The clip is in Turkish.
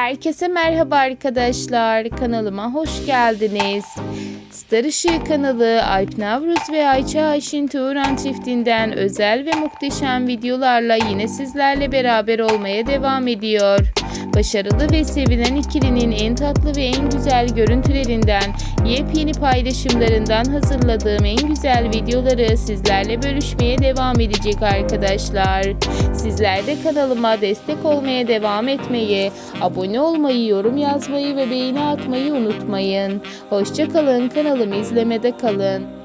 Herkese merhaba arkadaşlar. Kanalıma hoş geldiniz. Star Işığı kanalı Alp Navruz ve Ayça Ayşin Tuğran çiftinden özel ve muhteşem videolarla yine sizlerle beraber olmaya devam ediyor. Başarılı ve sevilen ikilinin en tatlı ve en güzel görüntülerinden, yepyeni paylaşımlarından hazırladığım en güzel videoları sizlerle bölüşmeye devam edecek arkadaşlar. Sizler de kanalıma destek olmaya devam etmeyi, abone olmayı, yorum yazmayı ve beğeni atmayı unutmayın. Hoşçakalın, kanalımı izlemede kalın.